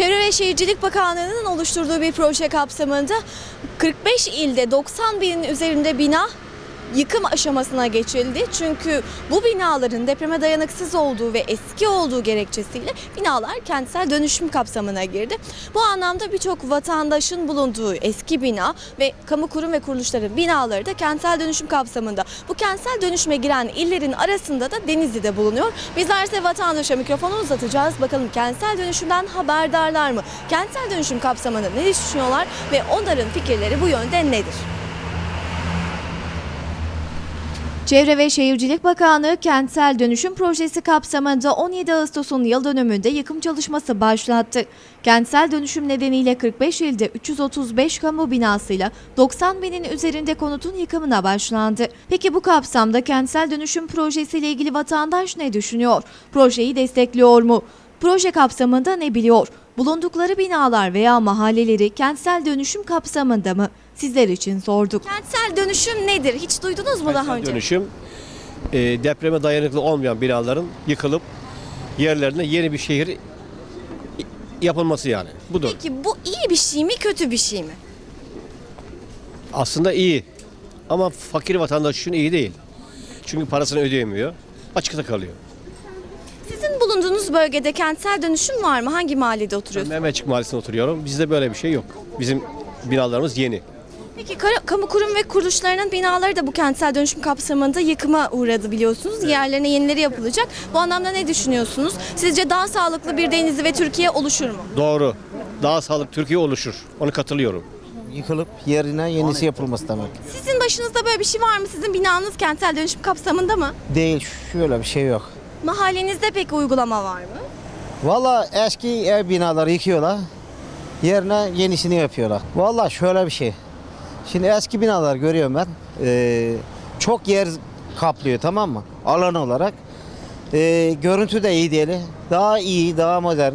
Çevre ve Şehircilik Bakanlığı'nın oluşturduğu bir proje kapsamında 45 ilde 90 binin üzerinde bina yıkım aşamasına geçildi. Çünkü bu binaların depreme dayanıksız olduğu ve eski olduğu gerekçesiyle binalar kentsel dönüşüm kapsamına girdi. Bu anlamda birçok vatandaşın bulunduğu eski bina ve kamu kurum ve kuruluşların binaları da kentsel dönüşüm kapsamında. Bu kentsel dönüşüme giren illerin arasında da Denizli'de bulunuyor. Bizler ise vatandaşa mikrofonu uzatacağız. Bakalım kentsel dönüşümden haberdarlar mı? Kentsel dönüşüm kapsamında ne düşünüyorlar ve onların fikirleri bu yönde nedir? Çevre ve Şehircilik Bakanlığı kentsel dönüşüm projesi kapsamında 17 Ağustos'un yıl dönümünde yıkım çalışması başlattı. Kentsel dönüşüm nedeniyle 45 ilde 335 kamu binasıyla 90 binin üzerinde konutun yıkımına başlandı. Peki bu kapsamda kentsel dönüşüm projesiyle ilgili vatandaş ne düşünüyor? Projeyi destekliyor mu? Proje kapsamında ne biliyor? Bulundukları binalar veya mahalleleri kentsel dönüşüm kapsamında mı? Sizler için sorduk. Kentsel dönüşüm nedir? Hiç duydunuz mu daha önce? dönüşüm e, depreme dayanıklı olmayan binaların yıkılıp yerlerine yeni bir şehir yapılması yani. Budur. Peki bu iyi bir şey mi, kötü bir şey mi? Aslında iyi ama fakir vatandaş için iyi değil. Çünkü parasını ödeyemiyor. Açıkta kalıyor. Sizin bulunduğunuz bölgede kentsel dönüşüm var mı? Hangi mahallede oturuyorsunuz? Mehmetçik Mahallesi'nde oturuyorum. Bizde böyle bir şey yok. Bizim binalarımız yeni. Peki kamu kurum ve kuruluşlarının binaları da bu kentsel dönüşüm kapsamında yıkıma uğradı biliyorsunuz. Yerlerine yenileri yapılacak. Bu anlamda ne düşünüyorsunuz? Sizce daha sağlıklı bir Denizli ve Türkiye oluşur mu? Doğru. Daha sağlıklı Türkiye oluşur. Onu katılıyorum. Yıkılıp yerine yenisi yapılması demek. Sizin başınızda böyle bir şey var mı? Sizin binanız kentsel dönüşüm kapsamında mı? Değil şöyle bir şey yok. Mahallenizde peki uygulama var mı? Valla eski ev binaları yıkıyorlar. Yerine yenisini yapıyorlar. Valla şöyle bir şey. Şimdi eski binalar görüyorum ben. Ee, çok yer kaplıyor tamam mı? Alan olarak. Ee, görüntü de iyi değil. Daha iyi, daha modern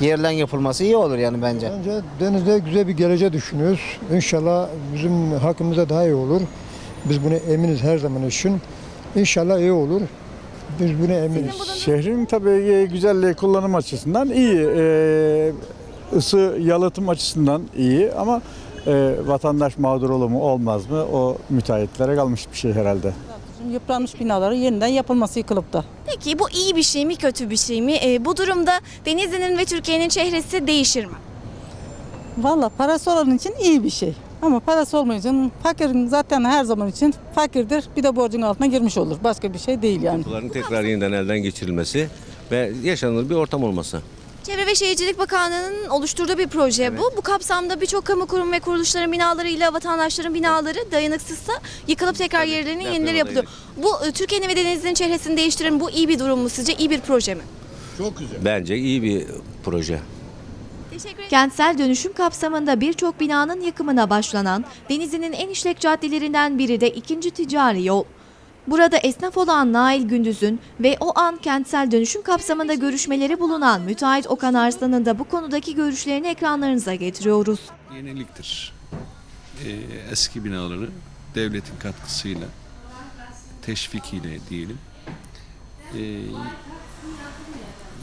yerlen yapılması iyi olur yani bence. Bence denizde güzel bir geleceği düşünüyoruz. İnşallah bizim hakkımızda daha iyi olur. Biz buna eminiz her zaman için. İnşallah iyi olur. Biz buna eminiz. Şehrin tabii güzelliği kullanım açısından iyi. Ee, ısı yalıtım açısından iyi ama e, vatandaş mağdur olur mu olmaz mı o müteahhitlere kalmış bir şey herhalde. Yıpranmış binaları yeniden yapılması yıkılıp da. Peki bu iyi bir şey mi, kötü bir şey mi? Ee, bu durumda Denizli'nin ve Türkiye'nin çehresi değişir mi? Valla parası olan için iyi bir şey. Ama parası olmayınca fakirin zaten her zaman için fakirdir. Bir de borcun altına girmiş olur. Başka bir şey değil yani. Bunların tekrar yeniden elden geçirilmesi ve yaşanır bir ortam olması. Çevre ve Şehircilik Bakanlığı'nın oluşturduğu bir proje bu. Bu kapsamda birçok kamu kurum ve kuruluşların binalarıyla vatandaşların binaları dayanıksızsa yıkılıp tekrar yerlerine depreme yenileri yapılıyor. Bu e, Türkiye'nin ve Denizli'nin çehresini değiştiren bu iyi bir durum mu sizce? İyi bir proje mi? Bence iyi bir proje. Kentsel dönüşüm kapsamında birçok binanın yıkımına başlanan Denizli'nin en işlek caddelerinden biri de ikinci ticari yol. Burada esnaf olan Nail Gündüz'ün ve o an kentsel dönüşüm kapsamında görüşmeleri bulunan müteahhit Okan Arslan'ın da bu konudaki görüşlerini ekranlarınıza getiriyoruz. yeniliktir. Ee, eski binaları devletin katkısıyla, teşvikiyle diyelim. Ee,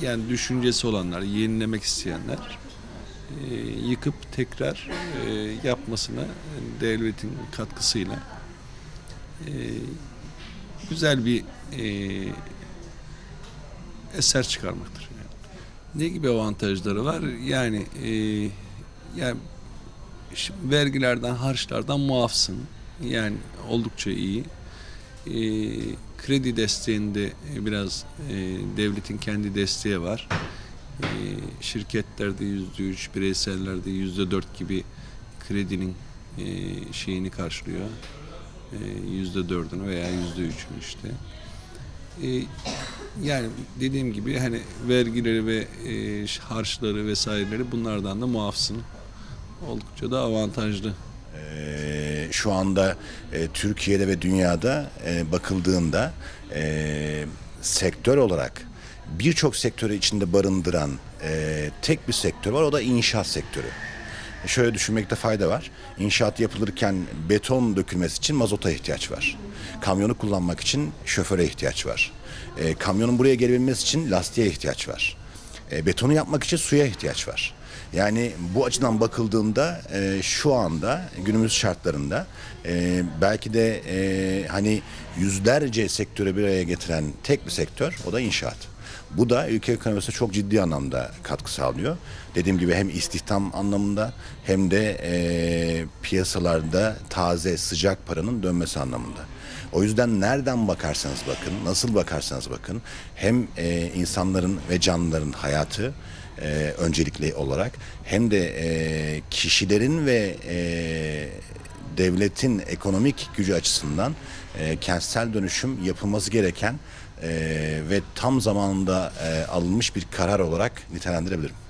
yani düşüncesi olanlar, yenilemek isteyenler e, yıkıp tekrar e, yapmasına devletin katkısıyla e, güzel bir e, eser çıkarmaktır. Yani. Ne gibi avantajları var? Yani e, yani vergilerden, harçlardan muafsın. Yani oldukça iyi. Ee, kredi desteğinde e, biraz e, devletin kendi desteği var. Ee, şirketlerde yüzde üç, bireysellerde yüzde dört gibi kredinin e, şeyini karşılıyor. Ee, Yüzde dördünü veya yüzde üçünü işte. Ee, yani dediğim gibi hani vergileri ve e, harçları vesaireleri bunlardan da muafsın oldukça da avantajlı. Ee, şu anda e, Türkiye'de ve dünyada e, bakıldığında sektör olarak birçok sektörü içinde barındıran tek bir sektör var o da inşaat sektörü. Şöyle düşünmekte fayda var. İnşaat yapılırken beton dökülmesi için mazota ihtiyaç var. Kamyonu kullanmak için şoföre ihtiyaç var. E, kamyonun buraya gelebilmesi için lastiğe ihtiyaç var. E, betonu yapmak için suya ihtiyaç var. Yani bu açıdan bakıldığında e, şu anda günümüz şartlarında e, belki de e, hani yüzlerce sektörü bir araya getiren tek bir sektör o da inşaat. Bu da ülke ekonomisine çok ciddi anlamda katkı sağlıyor. Dediğim gibi hem istihdam anlamında hem de e, piyasalarda taze sıcak paranın dönmesi anlamında. O yüzden nereden bakarsanız bakın, nasıl bakarsanız bakın hem e, insanların ve canlıların hayatı e, öncelikli olarak hem de e, kişilerin ve e, devletin ekonomik gücü açısından e, kentsel dönüşüm yapılması gereken ve tam zamanında e, alınmış bir karar olarak nitelendirebilirim.